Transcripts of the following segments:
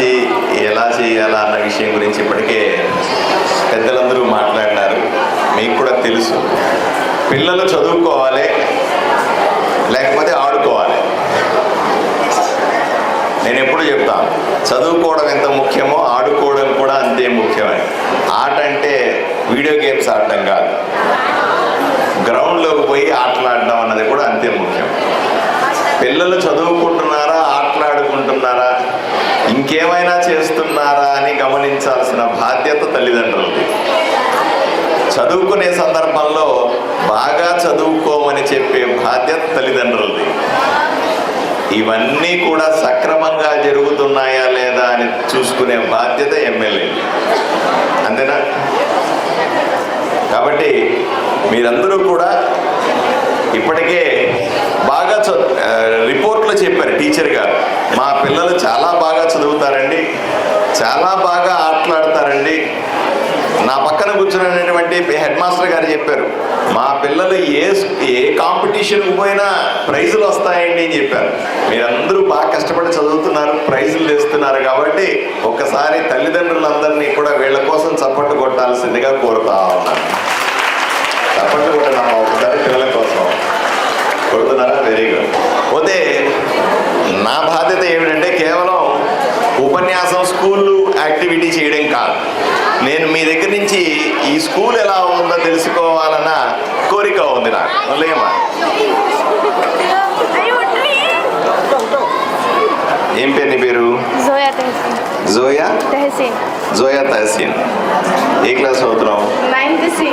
గురించి ఎలా చేయాలా అన్న విషయం గురించి ఇప్పటికే పెద్దలందరూ మాట్లాడినారు. మీకు కూడా తెలుసు. పిల్లలు చదువుకోవాలి లేకపోతే ఆడుకోవాలి. నేను ఎప్పుడు చెప్తాను చదువుకోవడం ఎంత ముఖ్యమో ఆడుకోవడం కూడా అంతే ముఖ్యమని ఆట అంటే వీడియో గేమ్స్ ఆడడం కాదు. గ్రౌండ్లోకి పోయి ఆటలాడడం అన్నది కూడా అంతే ముఖ్యం. పిల్లలు చదువుకుంటున్నారా ఆటలాడుకుంటున్నారా? ఇంకేమైనా చేస్తున్నారా అని గమనించాల్సిన బాధ్యత తల్లిదండ్రులది. చదువుకునే సందర్భంలో బాగా చదువుకోమని చెప్పే బాధ్యత తల్లిదండ్రులది. ఇవన్నీ కూడా సక్రమంగా జరుగుతున్నాయా లేదా అని చూసుకునే బాధ్యత ఎమ్మెల్యే. అంతేనా? కాబట్టి మీరందరూ కూడా ఇప్పటికే బాగా చ- రిపోర్ట్లో చెప్పారు టీచర్ గారు. మా పిల్లలు చాలా బాగా చదువుతారండి చాలా బాగా ఆటలాడతారండి. నా పక్కన కూర్చున్నటువంటి హెడ్ మాస్టర్ గారు చెప్పారు మా పిల్లలు ఏ ఏ కాంపిటీషన్కి పోయినా ప్రైజులు వస్తాయండి అని చెప్పారు. మీరందరూ బాగా కష్టపడి చదువుతున్నారు ప్రైజులు తెస్తున్నారు కాబట్టి ఒక్కసారి తల్లిదండ్రులందరినీ కూడా వీళ్ళ కోసం చప్పట్లు కొట్టాల్సిందిగా కోరుతా ఉన్నాను. చప్పట్లు కొట్టడం ఒకసారి పిల్లల కోసం కొడుతున్నారా వెరీ గుడ్ పోతే నా బాధ్యత ఏమిటంటే కేవలం ఉపన్యాసం స్కూల్ యాక్టివిటీ చేయడం కాదు నేను మీ దగ్గర నుంచి ఈ స్కూల్ ఎలా ఉందో తెలుసుకోవాలన్న కోరిక ఉంది నాకు లేమా ఏం పేరు నీ పేరు? జోయా తెహసీన్. జోయా? తెహసీన్. ఏ క్లాస్ చదువుతున్నావు? Ninth C.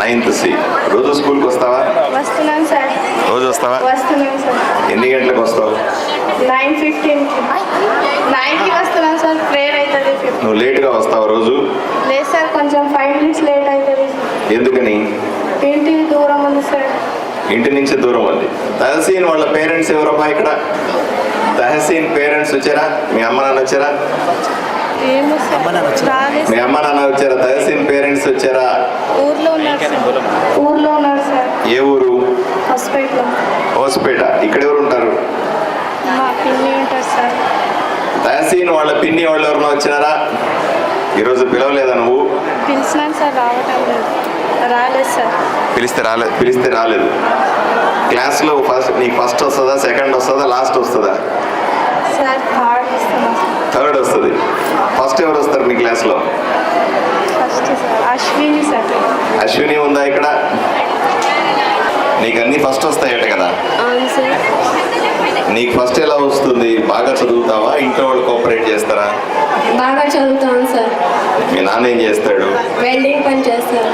Ninth C. రోజు స్కూల్కి వస్తావా? వస్తున్నాను సార్. రోజు వస్తావా? వస్తున్నాను సార్. ఎన్ని గంటలకు వస్తావు? నైన్ ఫిఫ్టీన్కి. నైన్కి వస్తున్నాను సార్. ప్రేయర్ అవుతుంది. ఫిఫ్టీన్ నువ్వు లేట్గా వస్తావు రోజు? లేదు సార్ కొంచెం ఫైవ్ మినిట్స్ లేట్ అవుతుంది. ఎందుకని? ఇంటి దూరం ఉంది సార్. ఇంటి నుంచి దూరం ఉంది. తహసీన్ వాళ్ళ పేరెంట్స్ ఎవరమ్మా ఇక్కడ? తహసీన్ పేరెంట్స్ వచ్చారా? మీ అమ్మ నాన్న వచ్చారా? మీ అమ్మ నాన్న వచ్చారా? తహసీన్ పేరెంట్స్ వచ్చారా? ఊర్లో ఉన్నారు సార్. ఊర్లో ఉన్నారు సార్. ఏ ఊరు? హోస్పేట? ఇక్కడ ఎవరు ఉంటారు? మా పిన్ని ఉంటారు సార్. తహసీన్ వాళ్ళ పిన్ని వాళ్ళు ఎవరైనా వచ్చినారా? ఈరోజు పిలవలేదా నువ్వు? పిలిచినాను సార్ రావటం లేదు. రాలేదు సార్. పిలిస్తే రాలేదు పిలిస్తే రాలేదు. క్లాస్లో ఫస్ట్ నీకు ఫస్ట్ వస్తుందా? సెకండ్ వస్తుందా? లాస్ట్ వస్తుందా? థర్డ్ వస్తుంది. ఫస్ట్ ఎవరు వస్తారు మీ క్లాస్లో? అశ్విని ఉందా ఇక్కడ? నీకు అన్ని ఫస్ట్ వస్తాయట కదా? నీకు ఫస్ట్ ఎలా వస్తుంది? బాగా చదువుతావా? ఇంట్లో వాళ్ళు కోఆపరేట్ చేస్తారా? బాగా చదువుతాను సార్. మీ నాన్న ఏం చేస్తాడు? వెల్డింగ్ పని చేస్తారు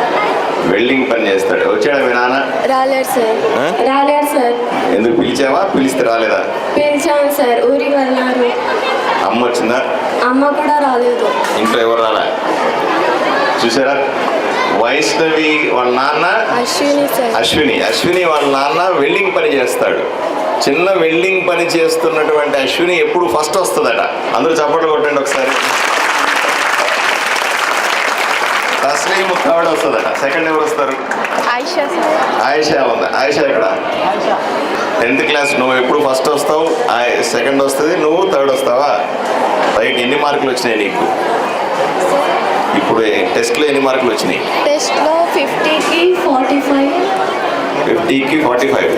వెల్డింగ్ పని చేస్తాడు. వచ్చాడా మీ నాన్న? రాలేరు సార్. ఆ? రాలేరు సార్. ఎందుకు పిలిచావా? పిలిస్తే రాలేదా? పిలిచాను సార్. ఊరికి వెళ్ళారు. అమ్మ వచ్చిందా? అమ్మ కూడా రాలేదు. ఇంట్లో ఎవరు రాలే? చూసారా? వైష్ణవి వాళ్ళ నాన్న అశ్విని సార్. అశ్విని. అశ్విని వాళ్ళ నాన్న వెల్డింగ్ పని చేస్తాడు. చిన్న వెల్డింగ్ పని చేస్తున్నటువంటి అశ్విని ఎప్పుడు ఫస్ట్ వస్తుందట. అందరూ చప్పట్లు కొట్టండి ఒకసారి. తస్లీం థర్డ్ వస్తుందట. సెకండ్ ఎవరు వస్తారు? ఆయిషా ఉంది ఆయిషా ఇక్కడ టెన్త్ క్లాస్ నువ్వు ఎప్పుడు ఫస్ట్ వస్తావు? సెకండ్ వస్తుంది నువ్వు థర్డ్ వస్తావా? రైట్ ఎన్ని మార్కులు వచ్చినాయి నీకు? ఇప్పుడు టెస్ట్లో ఎన్ని మార్కులు వచ్చినాయి? టెస్ట్లో ఫిఫ్టీకి ఫార్టీ ఫైవ్ ఫిఫ్టీకి ఫార్టీ ఫైవ్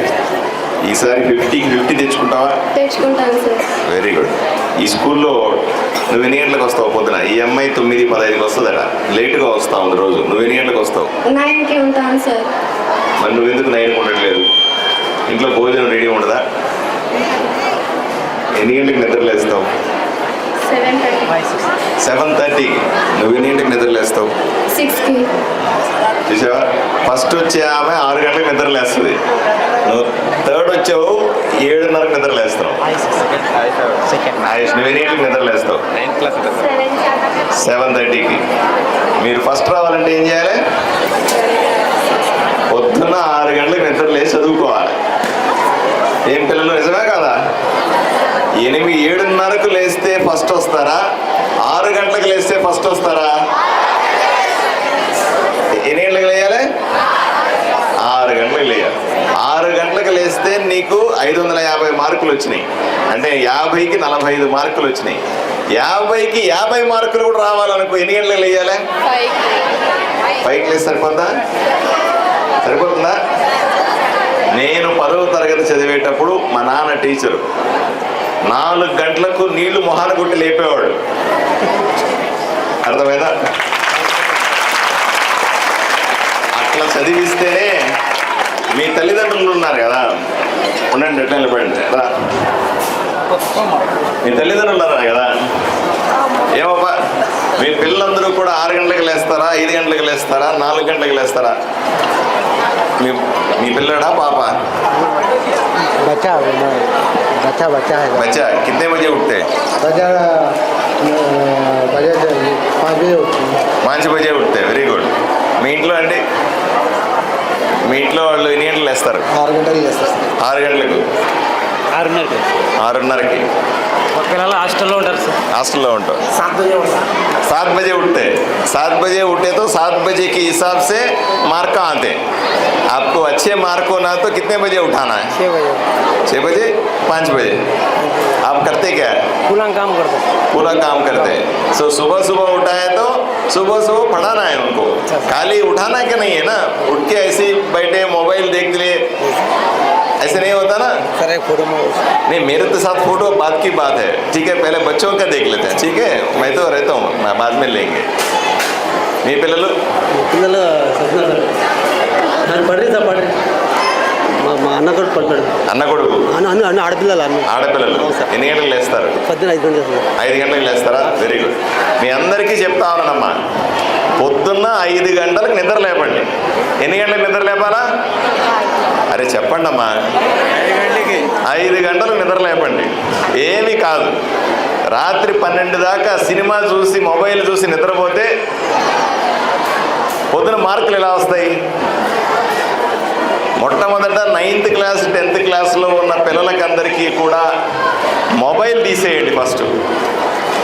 ఈసారి ఫిఫ్టీకి ఫిఫ్టీ తెచ్చుకుంటావా? తెచ్చుకుంటాను సార్. వెరీ గుడ్ ఈ స్కూల్లో నువ్వు ఎన్ని గంటలకు వస్తావు పొద్దున? ఈ అమ్మాయి తొమ్మిది పదహైదుకి వస్తుందట. లేటుగా వస్తా ఉంది రోజు. నువ్వు ఎన్ని గంటలకు వస్తావు? నైన్కి ఉంటాను సార్. మరి నువ్వు ఎందుకు నైన్ ఉండట్లేదు? ఇంట్లో భోజనం రెడీ ఉండదా? ఎన్ని గంటలకు నిద్రలేస్తావు? Seven thirty. నువ్వు ఎన్ని గంటలకు నిద్రలేస్తావు చూసావా? ఫస్ట్ వచ్చే ఆమె ఆరు గంటలకు నిద్రలేస్తుంది నువ్వు థర్డ్ వచ్చావు ఏడున్నరకు నిద్రలేస్తున్నావు ఆయుష్ నువ్వు ఎన్ని గంటలకు నిద్రలేస్తావు సెవెన్ థర్టీకి. మీరు ఫస్ట్ రావాలంటే ఏం చేయాలి పొద్దున్న ఆరు గంటలకు నిద్ర లేచి చదువుకోవాలి ఏం పిల్లలు నిజమే కదా ఎనిమిది ఏడున్నరకు లేస్తే ఫస్ట్ వస్తారా? ఆరు గంటలకు లేస్తే ఫస్ట్ వస్తారా? ఎన్ని గంటలకు లేయాలి? ఆరు గంటలకు లేయాలి. ఆరు గంటలకు లేస్తే నీకు ఐదు వందల యాభై మార్కులు వచ్చినాయి. అంటే యాభైకి నలభై ఐదు మార్కులు వచ్చినాయి. యాభైకి యాభై మార్కులు కూడా రావాలనుకో ఎన్ని గంటలకు లేయాలి? పైకి లేసి సరిపోద్దా సరిపోతుందా? నేను పదవ తరగతి చదివేటప్పుడు మా నాన్న టీచరు. నాలుగు గంటలకు నీళ్ళు మొహాన కొట్టి లేపేవాడు. అర్థమైందా? అట్లా చదివిస్తేనే మీ తల్లిదండ్రులు ఉన్నారు కదా. ఉండండి ఎట్లా నిలబడండి. రా. మీ తల్లిదండ్రులు ఉన్నారు కదా? ఏమబ్బా మీ పిల్లలందరూ కూడా ఆరు గంటలకు లేస్తారా ఐదు గంటలకు లేస్తారా నాలుగు గంటలకు లేస్తారా? మీ మీ పిల్లడా పాప? బచ్చా బచ్చా బచ్చా బజే ఉఠతే వెరీ గుడ్ మీ ఇంట్లో అండి? మీ ఇంట్లో వాళ్ళు ఎన్ని గంటలు వేస్తారు ఆరు గంటలు వేస్తారు ఆరు గంటలకు? ఆరున్నరకి. ఆరున్నరకి. పిల్లలు హాస్టల్లో ఉంటారు సార్ హాస్టల్లో ఉంటాం सात बजे उठता सात बजे उठते सात बजे उठे तो सात बजे के हिसाब से मार्क कहाँ आते हैं आपको अच्छे मार्क होना तो कितने बजे उठाना है छः बजे छः बजे पाँच बजे आप करते क्या है पूरा काम करते पूरा काम करते हैं सो सुबह सुबह उठाए तो सुबह सुबह पढ़ाना है उनको खाली उठाना क्या नहीं है ना उठ के ऐसे ही बैठे मोबाइल देख लिए ऐसे नहीं होता ना सर एक फोटो में नहीं मेरे तो साथ फोटो बात की बात है ठीक है पहले बच्चों का देख लेते हैं ठीक है मैं तो रहता हूँ मैं बाद में लेंगे మీ పిల్లలు పిల్లలు చదువుతున్నారు నన్ను పడ్రి సార్ పడ్రి మా మా అన్న కూడా పడ్డాడు అన్న కొడుకు అన్న అన్న అన్న ఆడపిల్లలు అన్న ఆడపిల్లలు అవును సార్. ఎన్ని గంటలకు లేస్తారు పొద్దున్న ఐదు గంటలు సార్ ఐదు గంటలకు లేస్తారా వెరీ గుడ్ మీ అందరికీ చెప్తా ఉన్నానమ్మా పొద్దున్న ఐదు గంటలకు నిద్ర లేపండి ఎన్ని గంటలకు నిద్ర లేపాలా అరే చెప్పండి అమ్మా ఐదు గంటలు నిద్రలేపండి ఏమీ కాదు. రాత్రి పన్నెండు దాకా సినిమా చూసి మొబైల్ చూసి నిద్రపోతే పొద్దున మార్కులు ఎలా వస్తాయి? మొట్టమొదట నైన్త్ క్లాస్ టెన్త్ క్లాస్లో ఉన్న పిల్లలకందరికీ కూడా మొబైల్ తీసేయండి ఫస్ట్.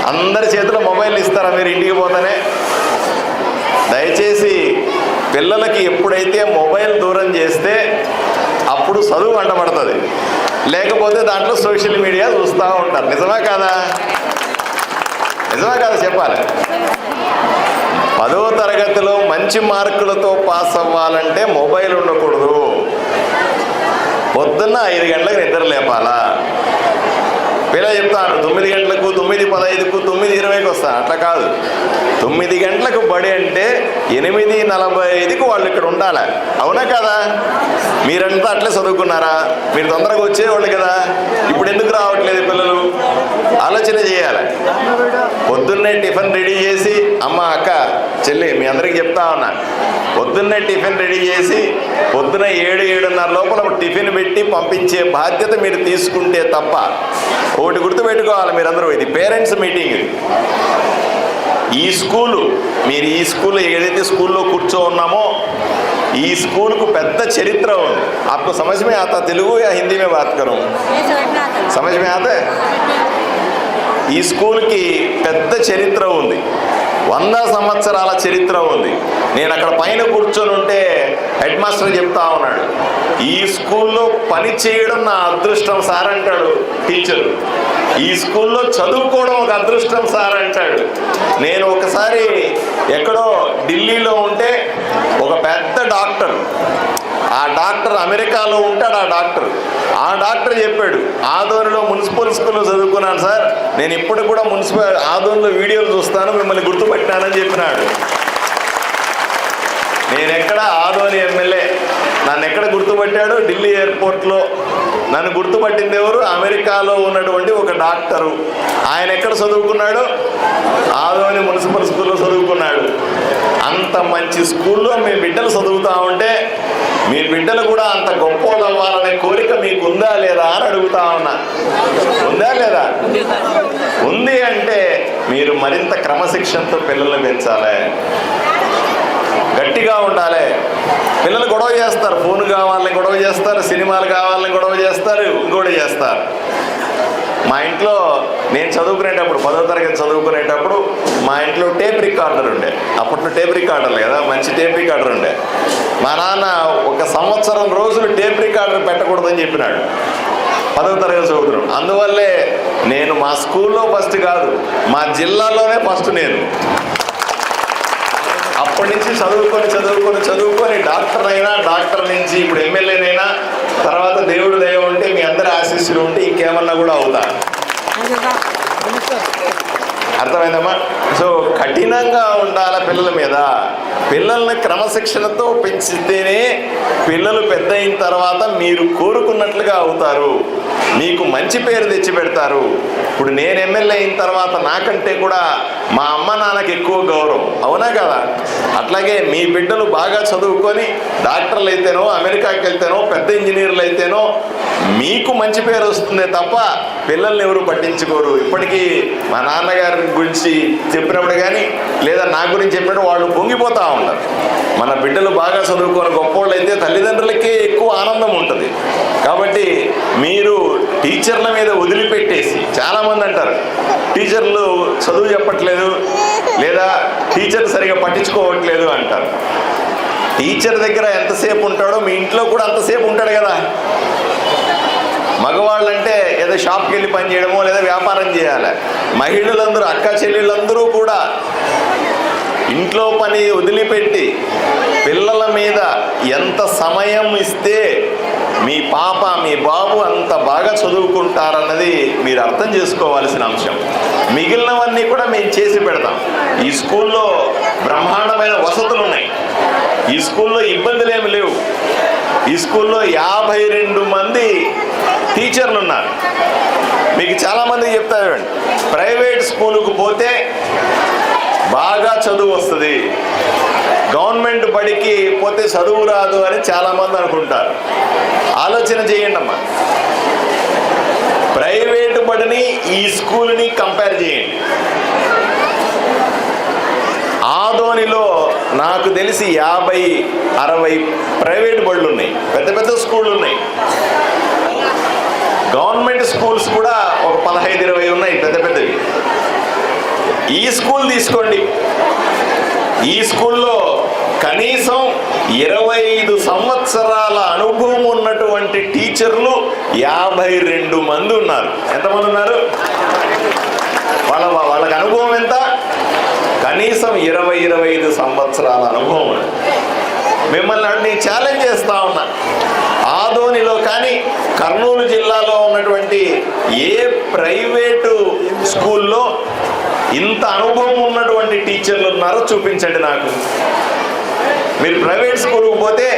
అందరి చేతిలో మొబైల్ ఇస్తారా మీరు ఇంటికి పోతానే? దయచేసి పిల్లలకి ఎప్పుడైతే మొబైల్ దూరం చేస్తే అప్పుడు చదువు అంటబడుతుంది లేకపోతే దాంట్లో సోషల్ మీడియా చూస్తూ ఉంటారు. నిజమా కాదా? నిజమా కాదా? చెప్పాలి. పదో తరగతిలో మంచి మార్కులతో పాస్ అవ్వాలంటే మొబైల్ ఉండకూడదు. పొద్దున్న ఐదు గంటలకు నిద్ర లేపాలా? పిల్ల చెప్తాను తొమ్మిది గంటలకు తొమ్మిది పదహైదుకు తొమ్మిది ఇరవైకి వస్తాను అట్లా కాదు. తొమ్మిది గంటలకు బడి అంటే ఎనిమిది నలభై ఐదుకు వాళ్ళు ఇక్కడ ఉండాలి. అవునా కదా? మీరంతా అట్లే చదువుకున్నారా? మీరు తొందరగా వచ్చేవాళ్ళు కదా? ఇప్పుడు ఎందుకు రావట్లేదు పిల్లలు? ఆలోచన చేయాలి. పొద్దున్నే టిఫిన్ రెడీ చేసి అమ్మ అక్క చెల్లి మీ అందరికి చెప్తా ఉన్నా పొద్దున్నే టిఫిన్ రెడీ చేసి పొద్దున ఏడు ఏడున్నర లోపల టిఫిన్ పెట్టి పంపించే బాధ్యత మీరు తీసుకుంటే తప్ప ఒకటి గుర్తుపెట్టుకోవాలి మీరందరూ ఇది పేరెంట్స్ మీటింగ్ ఇది ఈ స్కూలు మీరు ఈ స్కూల్ ఏదైతే స్కూల్లో కూర్చో ఉన్నామో ఈ స్కూల్కు పెద్ద చరిత్ర ఉంది आपको समझ में आता తెలుగు या हिंदी में बात करूं समझ में आता है ఈ స్కూల్కి పెద్ద చరిత్ర ఉంది వంద సంవత్సరాల చరిత్ర ఉంది. నేను అక్కడ పైన కూర్చొని ఉంటే హెడ్ మాస్టర్ చెప్తా ఉన్నాడు ఈ స్కూల్లో పని చేయడం నా అదృష్టం సార్ అంటాడు టీచరు. ఈ స్కూల్లో చదువుకోవడం ఒక అదృష్టం సార్ అంటాడు. నేను ఒకసారి ఎక్కడో ఢిల్లీలో ఉంటే ఒక పెద్ద డాక్టర్ ఆ డాక్టర్ అమెరికాలో ఉంటాడు ఆ డాక్టర్. ఆ డాక్టర్ చెప్పాడు ఆదోనిలో మున్సిపల్ స్కూల్లో చదువుకున్నాను సార్. నేను ఇప్పుడు కూడా మున్సిపల్ ఆదోనిలో వీడియోలు చూస్తాను మిమ్మల్ని గుర్తుపెట్టానని చెప్పినాడు. నేను ఎక్కడ ఆదోని ఎమ్మెల్యే? నన్ను ఎక్కడ గుర్తుపట్టాడు? ఢిల్లీ ఎయిర్పోర్ట్లో. నన్ను గుర్తుపట్టింది ఎవరు? అమెరికాలో ఉన్నటువంటి ఒక డాక్టరు. ఆయన ఎక్కడ చదువుకున్నాడు? ఆదోని మున్సిపల్ స్కూల్లో చదువుకున్నాడు. అంత మంచి స్కూల్లో మీ బిడ్డలు చదువుతా ఉంటే మీ బిడ్డలు కూడా అంత గొప్పలు అవ్వాలనే కోరిక మీకు ఉందా లేదా అని అడుగుతా ఉన్నా. ఉందా లేదా? ఉంది అంటే మీరు మరింత క్రమశిక్షణతో పిల్లల్ని పెంచాలి. గట్టిగా ఉండాలి. పిల్లలు గొడవ చేస్తారు. ఫోన్ కావాలని గొడవ చేస్తారు. సినిమాలు కావాలని గొడవ చేస్తారు. ఇంకోటి చేస్తారు. మా ఇంట్లో నేను చదువుకునేటప్పుడు పదో తరగతి చదువుకునేటప్పుడు మా ఇంట్లో టేప్ రికార్డర్ ఉండే. అప్పట్లో టేప్ రికార్డర్లు కదా. మంచి టేప్ రికార్డర్ ఉండే. మా నాన్న ఒక సంవత్సరం రోజులు టేప్ రికార్డర్ పెట్టకూడదని చెప్పినాడు. పదవ తరగతి చదువుతున్నాడు. అందువల్లే నేను మా స్కూల్లో ఫస్ట్ కాదు మా జిల్లాలోనే ఫస్ట్ నేను. అప్పటి నుంచి చదువుకొని చదువుకొని చదువుకొని డాక్టర్ అయినా డాక్టర్ నుంచి ఇప్పుడు ఎమ్మెల్యేనైనా తర్వాత దేవుడు దయ ఉంటే మీ అందరి ఆశీస్సులు ఉంటే ఇంకేమన్నా కూడా అవుతా. అర్థమైందమ్మా? సో కఠినంగా ఉండాల పిల్లల మీద. పిల్లల్ని క్రమశిక్షణతో పెంచితేనే పిల్లలు పెద్ద అయిన తర్వాత మీరు కోరుకున్నట్లుగా అవుతారు. మీకు మంచి పేరు తెచ్చి పెడతారు. ఇప్పుడు నేను ఎమ్మెల్యే అయిన తర్వాత నాకంటే కూడా మా అమ్మ నాన్నకి ఎక్కువ గౌరవం. అవునా కదా? అట్లాగే మీ బిడ్డలు బాగా చదువుకొని డాక్టర్లు అయితేనో అమెరికాకి వెళ్తేనో పెద్ద ఇంజనీర్లు అయితేనో మీకు మంచి పేరు వస్తుందే తప్ప పిల్లల్ని ఎవరు పట్టించుకోరు. ఇప్పటికీ మా నాన్నగారి గురించి చెప్పినప్పుడు కానీ లేదా నా గురించి చెప్పినప్పుడు వాళ్ళు పొంగిపోతూ ఉంటారు మన బిడ్డలు బాగా చదువుకోని గొప్పవాళ్ళు అయితే తల్లిదండ్రులకే ఎక్కువ ఆనందం ఉంటుంది. కాబట్టి మీరు టీచర్ల మీద వదిలిపెట్టేసి చాలామంది అంటారు టీచర్లు చదువు చెప్పట్లేదు లేదా టీచర్ సరిగా పట్టించుకోవట్లేదు అంటారు. టీచర్ దగ్గర ఎంతసేపు ఉంటాడో మీ ఇంట్లో కూడా అంతసేపు ఉంటాడు కదా. మగవాళ్ళంటే ఏదో షాప్కి వెళ్ళి పని చేయడమో లేదా వ్యాపారం చేయాలి. మహిళలందరూ అక్క చెల్లెళ్ళందరూ కూడా ఇంట్లో పని వదిలిపెట్టి పిల్లల మీద ఎంత సమయం ఇస్తే మీ పాప మీ బాబు అంత బాగా చదువుకుంటారన్నది మీరు అర్థం చేసుకోవాల్సిన అంశం. మిగిలినవన్నీ కూడా మేము చేసి పెడతాం. ఈ స్కూల్లో బ్రహ్మాండమైన వసతులు ఉన్నాయి ఈ స్కూల్లో ఇబ్బందులు ఏమి లేవు. ఈ స్కూల్లో యాభై రెండు మంది టీచర్లు ఉన్నారు. మీకు చాలామంది చెప్తారు ప్రైవేట్ స్కూలుకు పోతే బాగా చదువు వస్తుంది. గవర్నమెంట్ బడికి పోతే చదువు రాదు అని చాలామంది అనుకుంటారు. ఆలోచన చేయండి అమ్మా. ప్రైవేటు బడిని ఈ స్కూల్ని కంపేర్ చేయండి. ఆదోనిలో నాకు తెలిసి యాభై అరవై ప్రైవేట్ బళ్ళు ఉన్నాయి పెద్ద పెద్ద స్కూళ్ళు ఉన్నాయి గవర్నమెంట్ స్కూల్స్ కూడా ఒక పదహైదు ఇరవై ఉన్నాయి పెద్ద పెద్దవి. ఈ స్కూల్ తీసుకోండి. ఈ స్కూల్లో కనీసం ఇరవై ఐదు సంవత్సరాల అనుభవం ఉన్నటువంటి టీచర్లు యాభై రెండు మంది ఉన్నారు. ఎంతమంది ఉన్నారు? వాళ్ళ వాళ్ళకి అనుభవం ఎంత? కనీసం ఇరవై ఇరవై ఐదు సంవత్సరాల అనుభవం మిమ్మల్ని అన్ని నేను ఛాలెంజ్ చేస్తా ఉన్నా. ఆదోనిలో కానీ కర్నూలు జిల్లాలో ఉన్నటువంటి ఏ ప్రైవేటు స్కూల్లో ఇంత అనుభవం ఉన్నటువంటి టీచర్లు ఉన్నారో చూపించండి నాకు. మీరు ప్రైవేట్ స్కూల్కి పోతే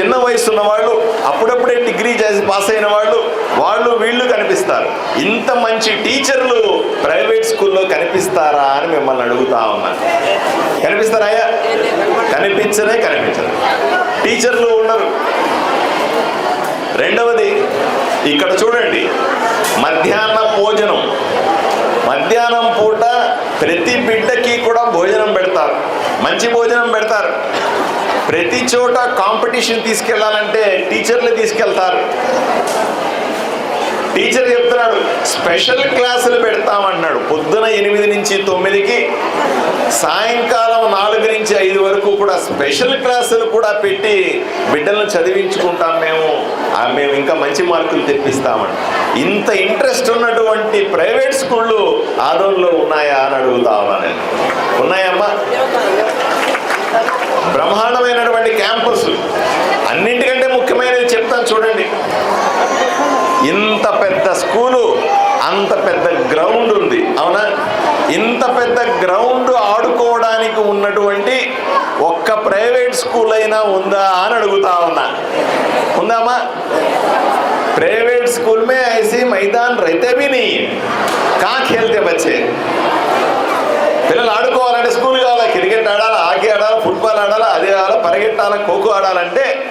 చిన్న వయసు ఉన్న వాళ్ళు అప్పుడప్పుడే డిగ్రీ చేసి పాస్ అయిన వాళ్ళు వాళ్ళు వీళ్ళు కనిపిస్తారు. ఇంత మంచి టీచర్లు ప్రైవేట్ స్కూల్లో కనిపిస్తారా అని మిమ్మల్ని అడుగుతా ఉన్నాను కనిపిస్తారాయా కనిపించనే కనిపించదు. టీచర్లు ఉండరు. రెండవది ఇక్కడ చూడండి మధ్యాహ్న భోజనం. మధ్యాహ్నం పూట ప్రతి బిడ్డకి కూడా భోజనం పెడతారు. మంచి భోజనం పెడతారు. ప్రతి చోట కాంపిటీషన్ తీసుకెళ్ళాలంటే టీచర్లు తీసుకెళ్తారు. టీచర్ చెప్తున్నాడు స్పెషల్ క్లాసులు పెడతామన్నాడు. పొద్దున ఎనిమిది నుంచి తొమ్మిదికి సాయంకాలం నాలుగు నుంచి ఐదు వరకు కూడా స్పెషల్ క్లాసులు కూడా పెట్టి బిడ్డలను చదివించుకుంటాం మేము. మేము ఇంకా మంచి మార్కులు తెప్పిస్తామని. ఇంత ఇంట్రెస్ట్ ఉన్నటువంటి ప్రైవేట్ స్కూళ్ళు ఆదోన్లో ఉన్నాయా? అని అడుగుతామని ఉన్నాయమ్మా. బ్రహ్మాండమైనటువంటి క్యాంపస్ అన్నింటికంటే ముఖ్యమైనది చెప్తాను చూడండి ఇంత పెద్ద స్కూలు అంత పెద్ద గ్రౌండ్ ఉంది అవునా ఇంత పెద్ద గ్రౌండ్ ఆడుకోవడానికి ఉన్నటువంటి ఒక్క ప్రైవేట్ స్కూల్ అయినా ఉందా అని అడుగుతా ఉన్నా ఉందామా प्राइवेट स्कूल में ऐसे मैदान रहते भी नहीं है कहाँ खेलते बच्चे పిల్లలు ఆడుకోవాలంటే స్కూల్ కావాలా? క్రికెట్ ఆడాలా? హాకీ ఆడాలా? ఫుట్బాల్ ఆడాలా? అది ఆడాలా? పరిగెట్టాలా? ఖోఖో ఆడాలంటే?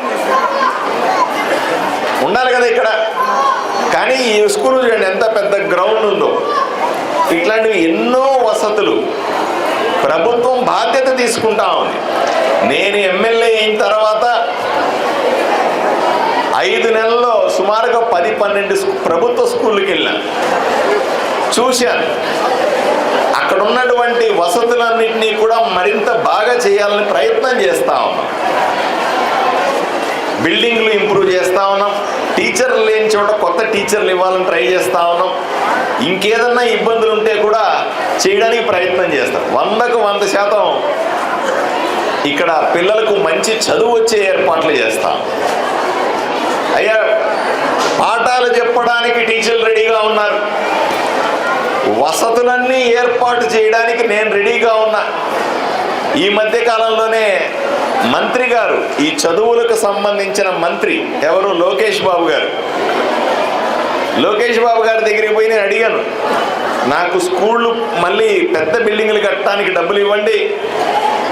ఉండాలి కదా ఇక్కడ. కానీ ఈ స్కూల్ చూడండి ఎంత పెద్ద గ్రౌండ్ ఉందో. ఇట్లాంటివి ఎన్నో వసతులు. ప్రభుత్వం బాధ్యత తీసుకుంటా ఉంది. నేను ఎమ్మెల్యే అయిన తర్వాత ఐదు నెలల్లో సుమారుగా పది పన్నెండు ప్రభుత్వ స్కూళ్ళకి వెళ్ళాను. చూశాను. అక్కడ ఉన్నటువంటి వసతులన్నింటినీ కూడా మరింత బాగా చేయాలని ప్రయత్నం చేస్తా ఉన్నాం. బిల్డింగ్లు ఇంప్రూవ్ చేస్తా ఉన్నాం. టీచర్లు లేని చోట కొత్త టీచర్లు ఇవ్వాలని ట్రై చేస్తా ఉన్నాం. ఇంకేదన్నా ఇబ్బందులు ఉంటే కూడా చేయడానికి ప్రయత్నం చేస్తాం. వందకు వంద శాతం ఇక్కడ పిల్లలకు మంచి చదువు వచ్చే ఏర్పాట్లు చేస్తాం అయ్యా పాఠాలు చెప్పడానికి టీచర్లు రెడీగా ఉన్నారు. వసతులన్నీ ఏర్పాటు చేయడానికి నేను రెడీగా ఉన్నా. ఈ మధ్య కాలంలోనే మంత్రి గారు ఈ చదువులకు సంబంధించిన మంత్రి ఎవరు? లోకేష్ బాబు గారు. లోకేష్ బాబు గారి దగ్గరికి పోయి నేను అడిగాను నాకు స్కూళ్ళు మళ్ళీ పెద్ద బిల్డింగ్లు కట్టడానికి డబ్బులు ఇవ్వండి.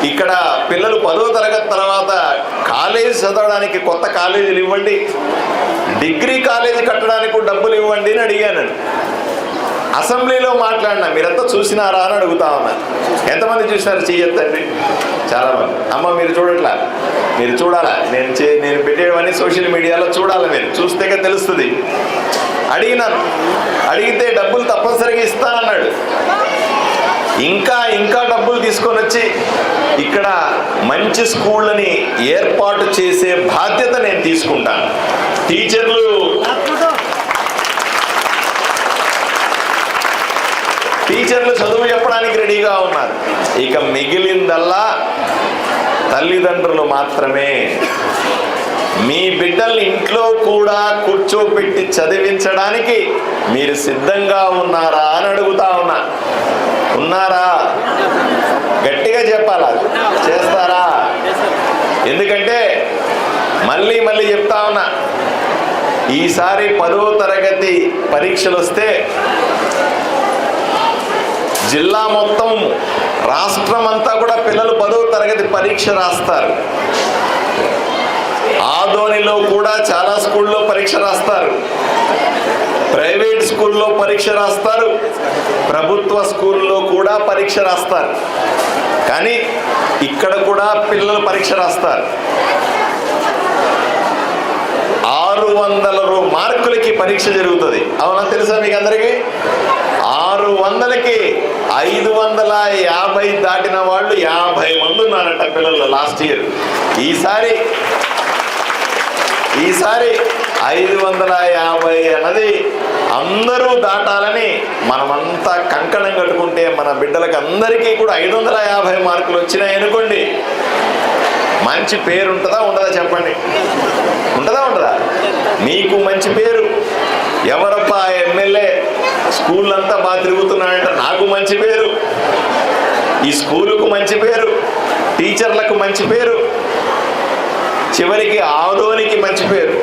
ఇక్కడ పిల్లలు పదో తరగతి తర్వాత కాలేజీ చదవడానికి కొత్త కాలేజీలు ఇవ్వండి. డిగ్రీ కాలేజీ కట్టడానికి డబ్బులు ఇవ్వండి అని అడిగాను అసెంబ్లీలో మాట్లాడినా మీరంతా చూసినారా? అని అడుగుతా ఉన్నా. ఎంతమంది చూసినారు? చెయ్యొద్దండి చాలా మంది అమ్మ మీరు చూడట్లా? మీరు చూడాలా? నేను చే నేను పెట్టేవన్నీ సోషల్ మీడియాలో చూడాలి మీరు చూస్తేగా తెలుస్తుంది. అడిగినాను అడిగితే డబ్బులు తప్పనిసరిగా ఇస్తానన్నాడు. ఇంకా ఇంకా డబ్బులు తీసుకొని వచ్చి ఇక్కడ మంచి స్కూళ్ళని ఏర్పాటు చేసే బాధ్యత నేను తీసుకుంటాను. టీచర్లు టీచర్లు చదువు ఫ్రీగా ఉన్నారు. ఇక మిగిలిందల్లా తల్లిదండ్రులు మాత్రమే. మీ బిడ్డల్ని ఇంట్లో కూడా కూర్చోపెట్టి చదివించడానికి మీరు సిద్ధంగా ఉన్నారా అని అడుగుతా ఉన్నా. ఉన్నారా? గట్టిగా చెప్పాలా? చేస్తారా? ఎందుకంటే మళ్ళీ మళ్ళీ చెప్తా ఉన్నా. ఈసారి పదో తరగతి పరీక్షలు వస్తే జిల్లా మొత్తం రాష్ట్రం అంతా కూడా పిల్లలు పదో తరగతి పరీక్ష రాస్తారు. ఆదోనిలో కూడా చాలా స్కూల్లో పరీక్ష రాస్తారు. ప్రైవేట్ స్కూల్లో పరీక్ష రాస్తారు. ప్రభుత్వ స్కూల్లో కూడా పరీక్ష రాస్తారు. కానీ ఇక్కడ కూడా పిల్లలు పరీక్ష రాస్తారు. ఆరు వందల మార్కులకి పరీక్ష జరుగుతుంది. అవునా తెలుసా మీకు అందరికీ ఆరు వందలకి ఐదు వందల యాభై దాటిన వాళ్ళు యాభై మంది ఉన్నారట పిల్లలు లాస్ట్ ఇయర్. ఈసారి ఈసారి ఐదు వందల యాభై అన్నది అందరూ దాటాలని మనమంతా కంకణం కట్టుకుంటే మన బిడ్డలకు అందరికీ కూడా ఐదు వందల యాభై మార్కులు వచ్చినాయి అనుకోండి. మంచి పేరు ఉంటుందా ఉండదా చెప్పండి. ఉంటుందా ఉండదా? మీకు మంచి పేరు. ఎవరప్ప ఎమ్మెల్యే? స్కూల్ అంతా బాగా తిరుగుతున్నాడంట. నాకు మంచి పేరు. ఈ స్కూలుకు మంచి పేరు. టీచర్లకు మంచి పేరు. చివరికి ఆదోనికి మంచి పేరు.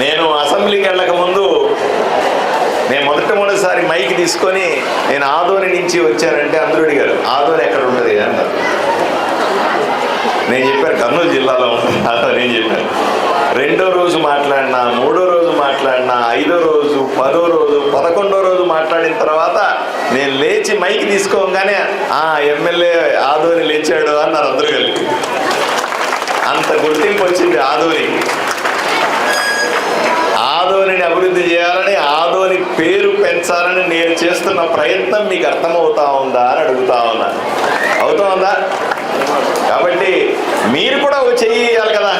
నేను అసెంబ్లీకి వెళ్ళక ముందు నేను మొదటిసారి మైక్ తీసుకొని నేను ఆదోని నుంచి వచ్చానంటే అందరూ అడిగారు ఆదోని ఎక్కడ ఉంటుంది అన్నారు. నేను చెప్పాను కర్నూలు జిల్లాలో ఉంటుంది ఆదోని నేను చెప్పాను రెండో రోజు మాట్లాడినా మూడో రోజు మాట్లాడినా ఐదో రోజు పదో రోజు పదకొండో రోజు మాట్లాడిన తర్వాత నేను లేచి మైక్ తీసుకోగానే ఆ ఎమ్మెల్యే ఆదోని లేచాడు అన్నారు అందరూ కలిపి. అంత గుర్తింపు వచ్చింది ఆధోని ఆదోనిని అభివృద్ధి చేయాలని ఆదోని పేరు పెంచాలని నేను చేస్తున్న ప్రయత్నం మీకు అర్థమవుతా ఉందా అని అడుగుతా ఉన్నా. అవుతా ఉందా? కాబట్టి మీరు కూడా ఒక చెయ్యి వేయాలి కదా.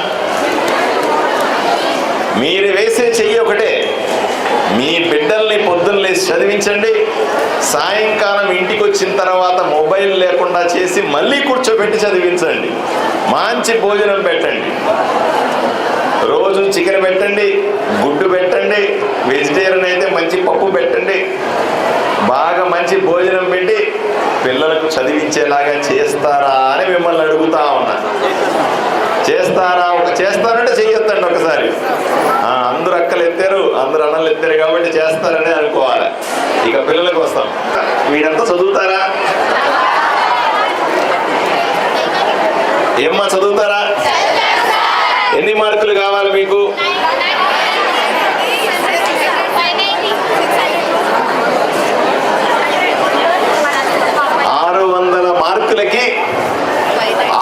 మీరు వేసే చెయ్యి ఒకటే. మీ బిడ్డల్ని పొద్దున్నే చదివించండి. సాయంకాలం ఇంటికి వచ్చిన తర్వాత మొబైల్ లేకుండా చేసి మళ్ళీ కూర్చోబెట్టి చదివించండి. మంచి భోజనం పెట్టండి. రోజు చికెన్ పెట్టండి గుడ్డు పెట్టండి వెజిటేరియన్ అయితే మంచి పప్పు పెట్టండి. బాగా మంచి భోజనం పెట్టి పిల్లలకు చదివించేలాగా చేస్తారా అని మిమ్మల్ని అడుగుతా ఉన్నా. చేస్తారా? ఒక చేస్తారంటే చెయ్యొద్దండి ఒకసారి. అందరు అక్కలు ఎత్తారు అందరు అన్నలు ఎత్తారు కాబట్టి చేస్తారని అనుకోవాలి. ఇక పిల్లలకు వస్తాం. వీడంతా చదువుతారా? ఏమ్మా చదువుతారా? ఎన్ని మార్కులు కావాలి మీకు ఆరు వందల మార్కులకి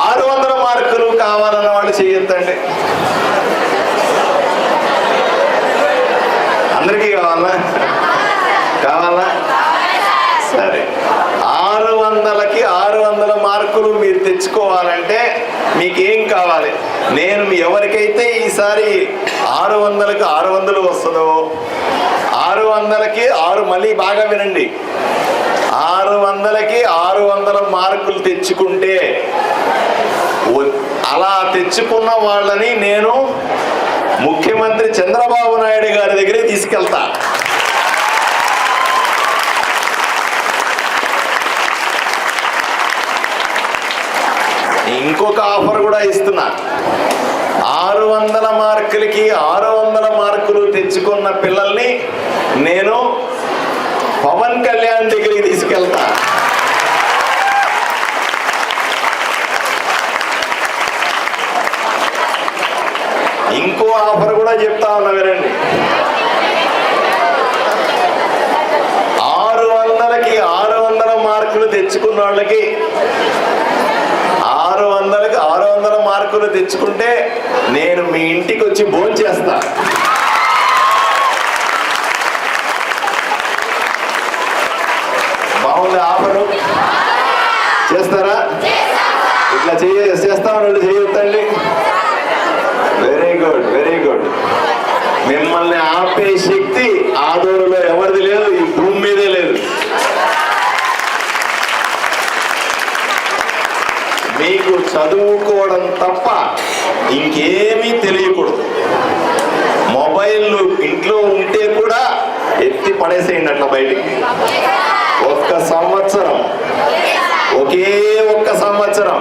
ఆరు వందల మార్కులు కావాలన్న వాళ్ళు చేయొద్దండి అందరికీ కావాలా కావాలా తెచ్చుకోవాలంటే మీకేం కావాలి? నేను మీ ఎవరికైతే ఈసారి ఆరు వందలకు ఆరు వందలు వస్తుందో ఆరు వందలకి ఆరు మళ్ళీ బాగా వినండి. ఆరు వందలకి ఆరు వందల మార్కులు తెచ్చుకుంటే అలా తెచ్చుకున్న వాళ్ళని నేను ముఖ్యమంత్రి చంద్రబాబు నాయుడు గారి దగ్గరే తీసుకెళ్తా. ఇంకొక ఆఫర్ కూడా ఇస్తున్నా. ఆరు వందల మార్కులకి ఆరు వందల మార్కులు తెచ్చుకున్న పిల్లల్ని నేను పవన్ కళ్యాణ్ దగ్గరికి తీసుకెళ్తా. ఇంకో ఆఫర్ కూడా చెప్తా ఉన్నా వినండి. ఆరు వందలకి ఆరు వందల మార్కులు తెచ్చుకున్న వాళ్ళకి ఆరు వందలకి ఆరు వందల మార్కులు తెచ్చుకుంటే నేను మీ ఇంటికి వచ్చి భోజనం చేస్తా బాగుంది ఆఫరు చేస్తారా ఇట్లా చేయ చేస్తామని చేయొద్దండి వెరీ గుడ్ వెరీ గుడ్ మిమ్మల్ని ఆపే శక్తి ఆదోరులో ఎవరిది లేదు ఈ భూమి మీదే లేదు మీకు చదువుకోవడం తప్ప ఇంకేమీ తెలియకూడదు. మొబైల్ ఇంట్లో ఉంటే కూడా ఎత్తి పడేసేయండి అట్లా బయటికి. ఒక్క సంవత్సరం. ఒకే ఒక్క సంవత్సరం.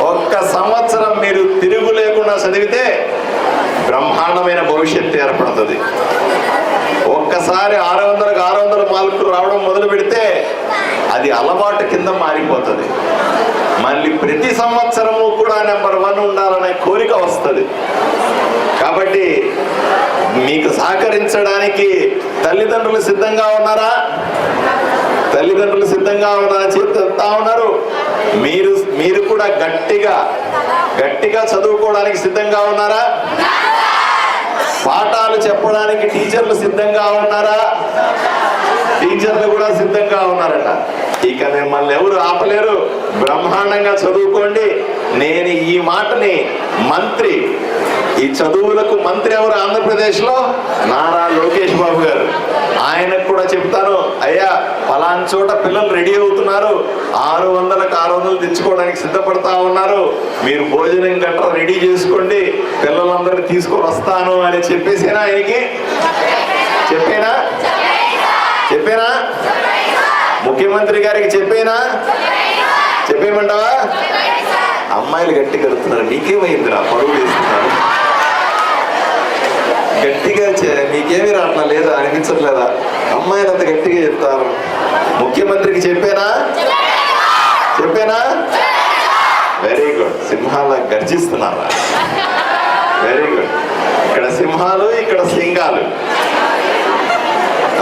ఒక్క సంవత్సరం మీరు తిరుగు లేకుండా చదివితే బ్రహ్మాండమైన భవిష్యత్తు ఏర్పడుతుంది. ఒక్కసారి ఆరు వందలకు ఆరు వందల మార్కులు రావడం మొదలు పెడితే అది అలవాటు కింద మారిపోతుంది. మళ్ళీ ప్రతి సంవత్సరము కూడా నెంబర్ వన్ ఉండాలనే కోరిక వస్తుంది. కాబట్టి మీకు సహకరించడానికి తల్లిదండ్రులు సిద్ధంగా ఉన్నారా? తల్లిదండ్రులు సిద్ధంగా ఉన్నారని చెప్తా ఉన్నారు. మీరు మీరు కూడా గట్టిగా గట్టిగా చదువుకోవడానికి సిద్ధంగా ఉన్నారా? పాఠాలు చెప్పడానికి టీచర్లు సిద్ధంగా ఉన్నారా? టీచర్లు కూడా సిద్ధంగా ఉన్నారట. ఇక మిమ్మల్ని ఎవరు ఆపలేరు. బ్రహ్మాండంగా చదువుకోండి. నేను ఈ మాటని మంత్రి ఈ చదువులకు మంత్రి ఎవరు ఆంధ్రప్రదేశ్లో? నారా లోకేష్ బాబు గారు. ఆయనకు కూడా చెప్తాను అయ్యా పలాన్ చోట పిల్లలు రెడీ అవుతున్నారు. ఆరు వందలకు ఆరు వందలు తెచ్చుకోవడానికి సిద్ధపడతా ఉన్నారు. మీరు భోజనం గట్రా రెడీ చేసుకోండి. పిల్లలందరినీ తీసుకొని వస్తాను అని చెప్పేసేనా ఆయనకి? చెప్పేనా? చెప్పేనా? ముఖ్యమంత్రి గారికి చెప్పేనా? చెప్పేమంటావా అమ్మాయిలు గట్టి కడుతున్నారు నీకేమైందిరా? పరువు వేస్తున్నారు గట్టిగా చే- మీకేమి రాట్లా లేదా? అనిపించట్లేదా? అమ్మాయిలు అంత గట్టిగా చెప్తారు. ముఖ్యమంత్రికి చెప్పేనా? చెప్పేనా? వెరీ గుడ్ సింహాల గర్జిస్తున్నారా? వెరీ గుడ్ ఇక్కడ సింహాలు ఇక్కడ సింగాలు.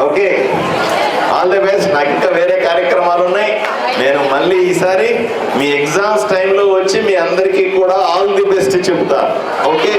Okay all the best. నాకు ఇంకా వేరే కార్యక్రమాలు ఉన్నాయి. నేను మళ్ళీ ఈసారి మీ ఎగ్జామ్స్ టైంలో వచ్చి మీ అందరికీ కూడా ఆల్ ది బెస్ట్ చెప్తాను ఓకే?